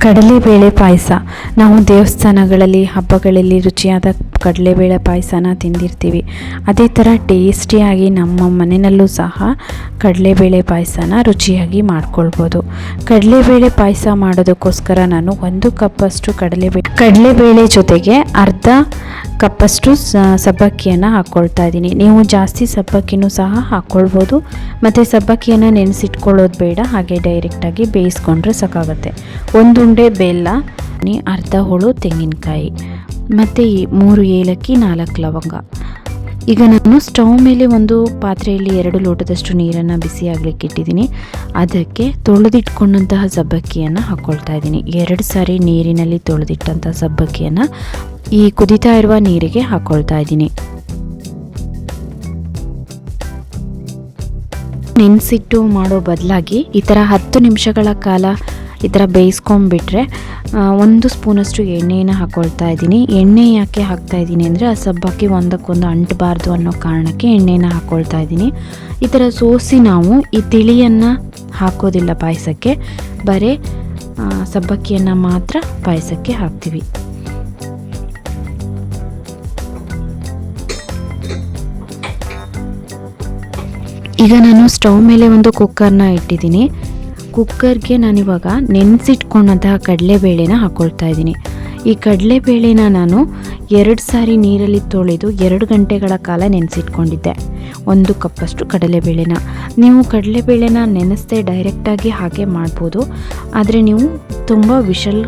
ಕಡಲೆಬೇಳೆ ಪಾಯಸ. ನಾವು ದೇವಸ್ಥಾನಗಳಲ್ಲಿ ಹಬ್ಬಗಳಲ್ಲಿ ರುಚಿಯಾದ ಕಡಲೆಬೇಳೆ ಪಾಯಸನ ತಿಂದಿರ್ತೀವಿ. ಅದೇ ಥರ ಟೇಸ್ಟಿಯಾಗಿ ನಮ್ಮ ಮನೆಯಲ್ಲೂ ಸಹ ಕಡಲೆಬೇಳೆ ಪಾಯಸನ ರುಚಿಯಾಗಿ ಮಾಡ್ಕೊಳ್ಬೋದು. ಕಡಲೆಬೇಳೆ ಪಾಯಸ ಮಾಡೋದಕ್ಕೋಸ್ಕರ ನಾನು ಒಂದು ಕಪ್ಪಷ್ಟು ಕಡಲೆಬೇಳೆ ಕಡಲೆಬೇಳೆ ಜೊತೆಗೆ ಅರ್ಧ ಕಪ್ಪಷ್ಟು ಸಬ್ಬಕ್ಕಿಯನ್ನು ಹಾಕ್ಕೊಳ್ತಾ ಇದ್ದೀನಿ. ನೀವು ಜಾಸ್ತಿ ಸಬ್ಬಕ್ಕಿನೂ ಸಹ ಹಾಕ್ಕೊಳ್ಬೋದು ಮತ್ತು ಸಬ್ಬಕ್ಕಿಯನ್ನು ನೆನೆಸಿಟ್ಕೊಳ್ಳೋದು ಬೇಡ, ಹಾಗೆ ಡೈರೆಕ್ಟಾಗಿ ಬೇಯಿಸ್ಕೊಂಡ್ರೆ ಸಾಕಾಗುತ್ತೆ ಒಂದುಂಡೆ ಬೆಲ್ಲ ಅರ್ಧ ಹೋಳು, ತೆಂಗಿನಕಾಯಿ, ಮತ್ತು ಈ ಮೂರು ಏಲಕ್ಕಿ, ನಾಲ್ಕು ಲವಂಗ. ಈಗ ನಾನು ಸ್ಟವ್ ಮೇಲೆ ಒಂದು ಪಾತ್ರೆಯಲ್ಲಿ ಎರಡು ಲೋಟದಷ್ಟು ನೀರನ್ನು ಬಿಸಿ ಆಗಲಿಕ್ಕೆ ಇಟ್ಟಿದ್ದೀನಿ. ಅದಕ್ಕೆ ತೊಳೆದಿಟ್ಕೊಂಡಂತಹ ಸಬ್ಬಕ್ಕಿಯನ್ನು ಹಾಕ್ಕೊಳ್ತಾ ಇದ್ದೀನಿ. ಎರಡು ಸಾರಿ ನೀರಿನಲ್ಲಿ ತೊಳೆದಿಟ್ಟಂಥ ಸಬ್ಬಕ್ಕಿಯನ್ನು ಈ ಕುದಿತಾ ಇರುವ ನೀರಿಗೆ ಹಾಕ್ಕೊಳ್ತಾ ಇದ್ದೀನಿ. ನೆನೆಸಿಟ್ಟು ಮಾಡೋ ಬದಲಾಗಿ ಈ ಥರ ಹತ್ತು ನಿಮಿಷಗಳ ಕಾಲ ಈ ಥರ ಬೇಯಿಸ್ಕೊಂಡ್ಬಿಟ್ರೆ ಒಂದು ಸ್ಪೂನಷ್ಟು ಎಣ್ಣೆಯನ್ನು ಹಾಕ್ಕೊಳ್ತಾ ಇದ್ದೀನಿ. ಎಣ್ಣೆ ಯಾಕೆ ಹಾಕ್ತಾ ಇದ್ದೀನಿ ಅಂದರೆ, ಆ ಸಬ್ಬಕ್ಕಿ ಒಂದಕ್ಕೊಂದು ಅಂಟಬಾರ್ದು ಅನ್ನೋ ಕಾರಣಕ್ಕೆ ಎಣ್ಣೆನ ಹಾಕ್ಕೊಳ್ತಾ ಇದ್ದೀನಿ. ಈ ಥರ ಸೋಸಿ ನಾವು ಈ ತಿಳಿಯನ್ನು ಹಾಕೋದಿಲ್ಲ ಪಾಯಸಕ್ಕೆ. ಬರೀ ಸಬ್ಬಕ್ಕಿಯನ್ನು ಮಾತ್ರ ಪಾಯಸಕ್ಕೆ ಹಾಕ್ತೀವಿ. ಈಗ ನಾನು ಸ್ಟವ್ ಮೇಲೆ ಒಂದು ಕುಕ್ಕರ್ನ ಇಟ್ಟಿದ್ದೀನಿ. ಕುಕ್ಕರ್ಗೆ ನಾನಿವಾಗ ನೆನೆಸಿಟ್ಕೊಂಡಂತಹ ಕಡಲೆಬೇಳೆನ ಹಾಕ್ಕೊಳ್ತಾ ಇದ್ದೀನಿ. ಈ ಕಡಲೆಬೇಳೆನ ನಾನು ಎರಡು ಸಾರಿ ನೀರಲ್ಲಿ ತೊಳೆದು ಎರಡು ಗಂಟೆಗಳ ಕಾಲ ನೆನೆಸಿಟ್ಕೊಂಡಿದ್ದೆ. ಒಂದು ಕಪ್ಪಷ್ಟು ಕಡಲೆಬೇಳೆನ. ನೀವು ಕಡಲೆಬೇಳೆನ ನೆನೆಸ್ದೆ ಡೈರೆಕ್ಟಾಗಿ ಹಾಗೆ ಮಾಡ್ಬೋದು. ಆದರೆ ನೀವು ತುಂಬ ವಿಷಲ್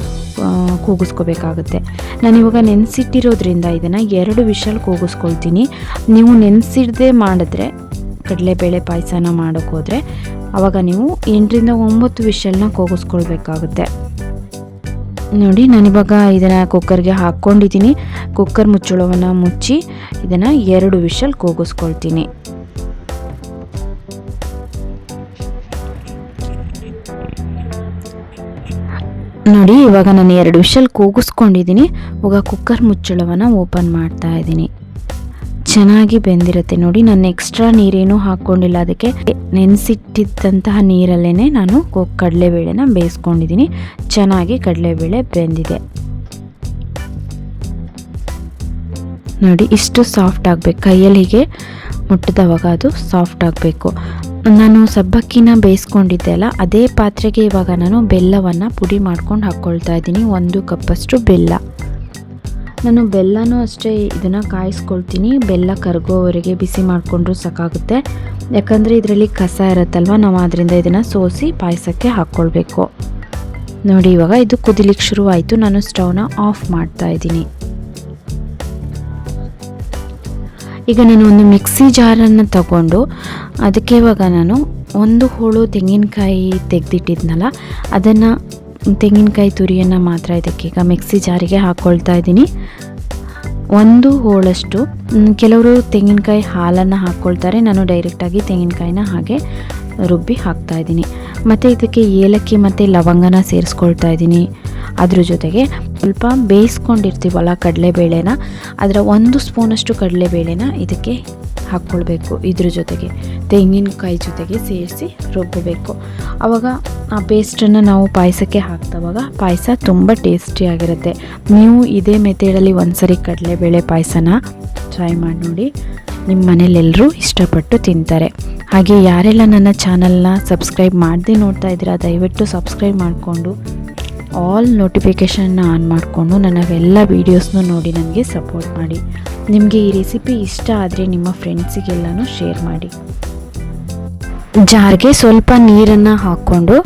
ಕೂಗಿಸ್ಕೊಬೇಕಾಗುತ್ತೆ. ನಾನಿವಾಗ ನೆನೆಸಿಟ್ಟಿರೋದ್ರಿಂದ ಇದನ್ನು ಎರಡು ವಿಷಲ್ ಕೂಗಿಸ್ಕೊಳ್ತೀನಿ. ನೀವು ನೆನೆಸಿಡದೆ ಮಾಡಿದ್ರೆ ಕಡಲೆಬೇಳೆ ಪಾಯಸನ ಮಾಡೋಕ್ಕೋದ್ರೆ ಆವಾಗ ನೀವು ಎಂಟರಿಂದ ಒಂಬತ್ತು ವಿಷಲ್ನ ಕೂಗಿಸ್ಕೊಳ್ಬೇಕಾಗುತ್ತೆ. ನೋಡಿ, ನಾನಿವಾಗ ಇದನ್ನು ಕುಕ್ಕರ್ಗೆ ಹಾಕ್ಕೊಂಡಿದ್ದೀನಿ. ಕುಕ್ಕರ್ ಮುಚ್ಚಳವನ್ನು ಮುಚ್ಚಿ ಇದನ್ನು ಎರಡು ವಿಷಲ್ ಕೂಗಿಸ್ಕೊಳ್ತೀನಿ. ನೋಡಿ, ಇವಾಗ ನಾನು ಎರಡು ವಿಷಲ್ ಕೂಗಿಸ್ಕೊಂಡಿದ್ದೀನಿ. ಇವಾಗ ಕುಕ್ಕರ್ ಮುಚ್ಚಳವನ್ನು ಓಪನ್ ಮಾಡ್ತಾ ಇದ್ದೀನಿ. ಚೆನ್ನಾಗಿ ಬೆಂದಿರುತ್ತೆ ನೋಡಿ. ನಾನು ಎಕ್ಸ್ಟ್ರಾ ನೀರೇನು ಹಾಕ್ಕೊಂಡಿಲ್ಲ. ಅದಕ್ಕೆ ನೆನೆಸಿಟ್ಟಿದ್ದಂತಹ ನೀರಲ್ಲೇ ನಾನು ಕಡಲೆಬೇಳೆನ ಬೇಯಿಸ್ಕೊಂಡಿದ್ದೀನಿ. ಚೆನ್ನಾಗಿ ಕಡಲೆಬೇಳೆ ಬೆಂದಿದೆ. ನೋಡಿ, ಇಷ್ಟು ಸಾಫ್ಟ್ ಆಗಬೇಕು. ಕೈಯಲ್ಲಿ ಹೀಗೆ ಮುಟ್ಟಿದವಾಗ ಅದು ಸಾಫ್ಟ್ ಆಗಬೇಕು. ನಾನು ಸಬ್ಬಕ್ಕಿನ ಬೇಯಿಸ್ಕೊಂಡಿದ್ದೆ ಅಲ್ಲ, ಅದೇ ಪಾತ್ರೆಗೆ ಇವಾಗ ನಾನು ಬೆಲ್ಲವನ್ನು ಪುಡಿ ಮಾಡ್ಕೊಂಡು ಹಾಕ್ಕೊಳ್ತಾ ಇದ್ದೀನಿ. ಒಂದು ಕಪ್ಪಷ್ಟು ಬೆಲ್ಲ. ನಾನು ಬೆಲ್ಲನೂ ಅಷ್ಟೇ ಇದನ್ನು ಕಾಯಿಸ್ಕೊಳ್ತೀನಿ. ಬೆಲ್ಲ ಕರಗೋವರೆಗೆ ಬಿಸಿ ಮಾಡಿಕೊಂಡ್ರೂ ಸಾಕಾಗುತ್ತೆ. ಯಾಕಂದರೆ ಇದರಲ್ಲಿ ಕಸ ಇರುತ್ತಲ್ವ, ನಾವು ಅದರಿಂದ ಇದನ್ನು ಸೋಸಿ ಪಾಯಸಕ್ಕೆ ಹಾಕ್ಕೊಳ್ಬೇಕು ನೋಡಿ, ಇವಾಗ ಇದು ಕುದಿಲಿಕ್ಕೆ ಶುರುವಾಯಿತು. ನಾನು ಸ್ಟವ್ನ ಆಫ್ ಮಾಡ್ತಾ ಇದ್ದೀನಿ. ಈಗ ನಾನು ಒಂದು ಮಿಕ್ಸಿ ಜಾರನ್ನು ತಗೊಂಡು ಅದಕ್ಕೆ ಇವಾಗ ನಾನು ಒಂದು ಹೋಳು ತೆಂಗಿನಕಾಯಿ ತೆಗೆದಿಟ್ಟಿದ್ನಲ್ಲ, ಅದನ್ನು ತೆಂಗಿನಕಾಯಿ ತುರಿಯನ್ನು ಮಾತ್ರ ಇದಕ್ಕೆ ಈಗ ಮಿಕ್ಸಿ ಜಾರಿಗೆ ಹಾಕ್ಕೊಳ್ತಾ ಇದ್ದೀನಿ. ಒಂದು ಹೋಳಷ್ಟು ಕೆಲವರು ತೆಂಗಿನಕಾಯಿ ಹಾಲನ್ನು ಹಾಕ್ಕೊಳ್ತಾರೆ ನಾನು ಡೈರೆಕ್ಟಾಗಿ ತೆಂಗಿನಕಾಯಿನ ಹಾಗೆ ರುಬ್ಬಿ ಹಾಕ್ತಾ ಇದ್ದೀನಿ. ಮತ್ತು ಇದಕ್ಕೆ ಏಲಕ್ಕಿ ಮತ್ತು ಲವಂಗನ ಸೇರಿಸ್ಕೊಳ್ತಾ ಇದ್ದೀನಿ. ಅದ್ರ ಜೊತೆಗೆ ಸ್ವಲ್ಪ ಬೇಯಿಸ್ಕೊಂಡಿರ್ತೀವಲ್ಲ ಕಡಲೆಬೇಳೆನ, ಅದರ ಒಂದು ಸ್ಪೂನಷ್ಟು ಕಡಲೆಬೇಳೆನ ಇದಕ್ಕೆ ಹಾಕ್ಕೊಳ್ಬೇಕು. ಇದ್ರ ಜೊತೆಗೆ ತೆಂಗಿನಕಾಯಿ ಜೊತೆಗೆ ಸೇರಿಸಿ ರುಬ್ಬಬೇಕು ಆವಾಗ ಆ ಪೇಸ್ಟನ್ನು ನಾವು ಪಾಯಸಕ್ಕೆ ಹಾಕ್ದವಾಗ ಪಾಯಸ ತುಂಬ ಟೇಸ್ಟಿಯಾಗಿರುತ್ತೆ ನೀವು ಇದೇ ಮೆಥೇಡಲ್ಲಿ ಒಂದ್ಸರಿ ಕಡಲೆಬೇಳೆ ಪಾಯಸನ ಟ್ರೈ ಮಾಡಿ ನೋಡಿ. ನಿಮ್ಮ ಮನೇಲೆಲ್ಲರೂ ಇಷ್ಟಪಟ್ಟು ತಿಂತಾರೆ. ಹಾಗೆ ಯಾರೆಲ್ಲ ನನ್ನ ಚಾನಲ್ನ ಸಬ್ಸ್ಕ್ರೈಬ್ ಮಾಡದೆ ನೋಡ್ತಾ ಇದ್ದೀರಾ, ದಯವಿಟ್ಟು ಸಬ್ಸ್ಕ್ರೈಬ್ ಮಾಡಿಕೊಂಡು ಆಲ್ ನೋಟಿಫಿಕೇಷನ್ನ ಆನ್ ಮಾಡಿಕೊಂಡು ನನ್ನ ವೀಡಿಯೋಸ್ನು ನೋಡಿ ನನಗೆ ಸಪೋರ್ಟ್ ಮಾಡಿ. ನಿಮಗೆ ಈ ರೆಸಿಪಿ ಇಷ್ಟ ಆದರೆ ನಿಮ್ಮ ಫ್ರೆಂಡ್ಸಿಗೆಲ್ಲನೂ ಶೇರ್ ಮಾಡಿ. ಜಾರ್ಗೆ ಸ್ವಲ್ಪ ನೀರನ್ನು ಹಾಕ್ಕೊಂಡು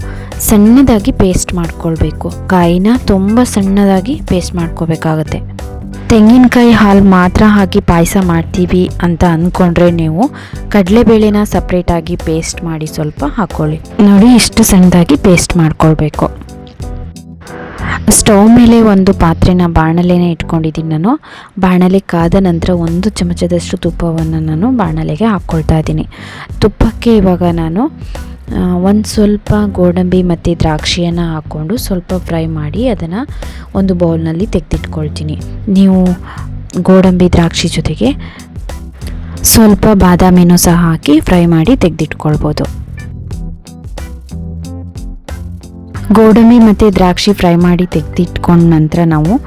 ಸಣ್ಣದಾಗಿ ಪೇಸ್ಟ್ ಮಾಡ್ಕೊಳ್ಬೇಕು. ಕಾಯಿನ ತುಂಬ ಸಣ್ಣದಾಗಿ ಪೇಸ್ಟ್ ಮಾಡ್ಕೋಬೇಕಾಗತ್ತೆ. ತೆಂಗಿನಕಾಯಿ ಹಾಲು ಮಾತ್ರ ಹಾಕಿ ಪಾಯಸ ಮಾಡ್ತೀವಿ ಅಂತ ಅಂದ್ಕೊಂಡ್ರೆ ನೀವು ಕಡಲೆಬೇಳೆನ ಸಪ್ರೇಟಾಗಿ ಪೇಸ್ಟ್ ಮಾಡಿ ಸ್ವಲ್ಪ ಹಾಕ್ಕೊಳ್ಳಿ ನೋಡಿ ಇಷ್ಟು ಸಣ್ಣದಾಗಿ ಪೇಸ್ಟ್ ಮಾಡ್ಕೊಳ್ಬೇಕು. ಸ್ಟವ್ ಮೇಲೆ ಒಂದು ಪಾತ್ರೆನ ಬಾಣಲೆನೇ ಇಟ್ಕೊಂಡಿದ್ದೀನಿ ನಾನು. ಬಾಣಲೆ ಕಾದ ನಂತರ ಒಂದು ಚಮಚದಷ್ಟು ತುಪ್ಪವನ್ನು ನಾನು ಬಾಣಲೆಗೆ ಹಾಕ್ಕೊಳ್ತಾ ಇದ್ದೀನಿ. ತುಪ್ಪಕ್ಕೆ ಇವಾಗ ನಾನು ಒಂದು ಸ್ವಲ್ಪ ಗೋಡಂಬಿ ಮತ್ತು ದ್ರಾಕ್ಷಿಯನ್ನು ಹಾಕ್ಕೊಂಡು ಸ್ವಲ್ಪ ಫ್ರೈ ಮಾಡಿ ಅದನ್ನು ಒಂದು ಬೌಲ್ನಲ್ಲಿ ತೆಗೆದಿಟ್ಕೊಳ್ತೀನಿ. ನೀವು ಗೋಡಂಬಿ, ದ್ರಾಕ್ಷಿ ಜೊತೆಗೆ ಸ್ವಲ್ಪ ಬಾದಾಮಿನೂ ಸಹ ಹಾಕಿ ಫ್ರೈ ಮಾಡಿ ತೆಗೆದಿಟ್ಕೊಳ್ಬೋದು. ಗೋಡಂಬಿ ಮತ್ತು ದ್ರಾಕ್ಷಿ ಫ್ರೈ ಮಾಡಿ ತೆಗೆದಿಟ್ಕೊಂಡ ನಂತರ ನಾವು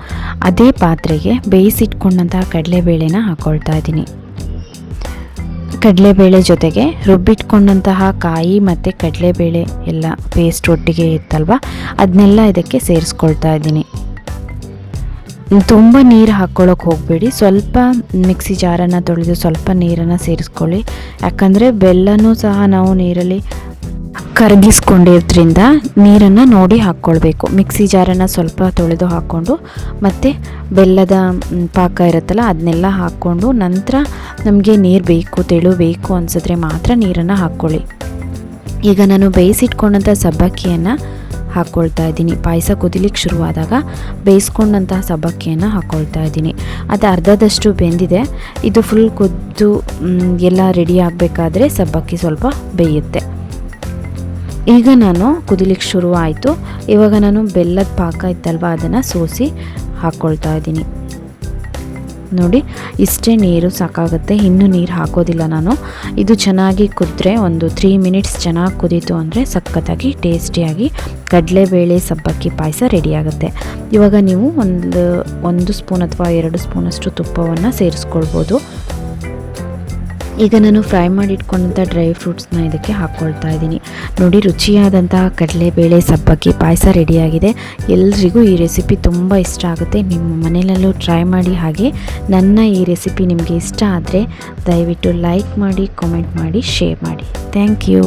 ಅದೇ ಪಾತ್ರೆಗೆ ಬೇಯಿಸಿಟ್ಕೊಂಡಂತಹ ಕಡಲೆಬೇಳೆನ ಹಾಕ್ಕೊಳ್ತಾ ಇದ್ದೀನಿ. ಕಡಲೆಬೇಳೆ ಜೊತೆಗೆ ರುಬ್ಬಿಟ್ಕೊಂಡಂತಹ ಕಾಯಿ ಮತ್ತು ಕಡಲೆಬೇಳೆ ಎಲ್ಲ ಪೇಸ್ಟ್ ಒಟ್ಟಿಗೆ ಇತ್ತಲ್ವ? ಅದನ್ನೆಲ್ಲ ಇದಕ್ಕೆ ಸೇರಿಸ್ಕೊಳ್ತಾ ಇದ್ದೀನಿ. ತುಂಬ ನೀರು ಹಾಕ್ಕೊಳ್ಳೋಕೆ ಹೋಗಬೇಡಿ. ಸ್ವಲ್ಪ ಮಿಕ್ಸಿ ಜಾರನ್ನು ತೊಳೆದು ಸ್ವಲ್ಪ ನೀರನ್ನು ಸೇರಿಸ್ಕೊಳ್ಳಿ. ಯಾಕಂದರೆ ಬೆಲ್ಲನೂ ಸಹ ನಾವು ನೀರಲ್ಲಿ ಕರಗಿಸ್ಕೊಂಡಿರೋದ್ರಿಂದ ನೀರನ್ನು ನೋಡಿ ಹಾಕ್ಕೊಳ್ಬೇಕು. ಮಿಕ್ಸಿ ಜಾರನ್ನು ಸ್ವಲ್ಪ ತೊಳೆದು ಹಾಕ್ಕೊಂಡು, ಮತ್ತು ಬೆಲ್ಲದ ಪಾಕ ಇರುತ್ತಲ್ಲ ಅದನ್ನೆಲ್ಲ ಹಾಕ್ಕೊಂಡು ನಂತರ ನಮಗೆ ನೀರು ಬೇಕು, ತೆಳು ಬೇಕು ಅನಿಸಿದ್ರೆ ಮಾತ್ರ ನೀರನ್ನು ಹಾಕ್ಕೊಳ್ಳಿ. ಈಗ ನಾನು ಬೇಯಿಸಿಟ್ಕೊಂಡಂಥ ಸಬ್ಬಕ್ಕಿಯನ್ನು ಹಾಕ್ಕೊಳ್ತಾ ಇದ್ದೀನಿ. ಪಾಯಸ ಕುದಿಲಿಕ್ಕೆ ಶುರುವಾದಾಗ ಬೇಯಿಸ್ಕೊಂಡಂತಹ ಸಬ್ಬಕ್ಕಿಯನ್ನು ಹಾಕ್ಕೊಳ್ತಾ ಇದ್ದೀನಿ. ಅದು ಅರ್ಧದಷ್ಟು ಬೆಂದಿದೆ. ಇದು ಫುಲ್ ಕುದ್ದು ಎಲ್ಲ ರೆಡಿ ಆಗಬೇಕಾದ್ರೆ ಸಬ್ಬಕ್ಕಿ ಸ್ವಲ್ಪ ಬೇಯುತ್ತೆ. ಈಗ ನಾನು ಕುದಿಲಿಕ್ಕೆ ಶುರು ಆಯಿತು ಇವಾಗ ನಾನು ಬೆಲ್ಲದ ಪಾಕ ಇತ್ತಲ್ವ, ಅದನ್ನು ಸೋಸಿ ಹಾಕ್ಕೊಳ್ತಾ ಇದ್ದೀನಿ. ನೋಡಿ, ಇಷ್ಟೇ ನೀರು ಸಾಕಾಗುತ್ತೆ, ಇನ್ನೂ ನೀರು ಹಾಕೋದಿಲ್ಲ ನಾನು. ಇದು ಚೆನ್ನಾಗಿ ಕುದ್ರೆ ಒಂದು ತ್ರೀ ಮಿನಿಟ್ಸ್ ಚೆನ್ನಾಗಿ ಕುದೀತು ಅಂದರೆ ಸಖತ್ತಾಗಿ ಟೇಸ್ಟಿಯಾಗಿ ಕಡಲೆಬೇಳೆ ಸಬ್ಬಕ್ಕಿ ಪಾಯಸ ರೆಡಿಯಾಗುತ್ತೆ. ಇವಾಗ ನೀವು ಒಂದು ಒಂದು ಸ್ಪೂನ್ ಅಥವಾ ಎರಡು ಸ್ಪೂನಷ್ಟು ತುಪ್ಪವನ್ನು ಸೇರಿಸ್ಕೊಳ್ಬೋದು. ಈಗ ನಾನು ಫ್ರೈ ಮಾಡಿ ಇಟ್ಕೊಂಡಂಥ ಡ್ರೈ ಫ್ರೂಟ್ಸ್ನ ಇದಕ್ಕೆ ಹಾಕ್ಕೊಳ್ತಾ ಇದ್ದೀನಿ. ನೋಡಿ ರುಚಿಯಾದಂತಹ ಕಡಲೆಬೇಳೆ ಸಬ್ಬಕ್ಕಿ ಪಾಯಸ ರೆಡಿಯಾಗಿದೆ. ಎಲ್ರಿಗೂ ಈ ರೆಸಿಪಿ ತುಂಬ ಇಷ್ಟ ಆಗುತ್ತೆ. ನಿಮ್ಮ ಮನೆಯಲ್ಲೂ ಟ್ರೈ ಮಾಡಿ ಹಾಗೆ. ನನ್ನ ಈ ರೆಸಿಪಿ ನಿಮಗೆ ಇಷ್ಟ ಆದರೆ ದಯವಿಟ್ಟು ಲೈಕ್ ಮಾಡಿ, ಕಾಮೆಂಟ್ ಮಾಡಿ, ಶೇರ್ ಮಾಡಿ. Thank you.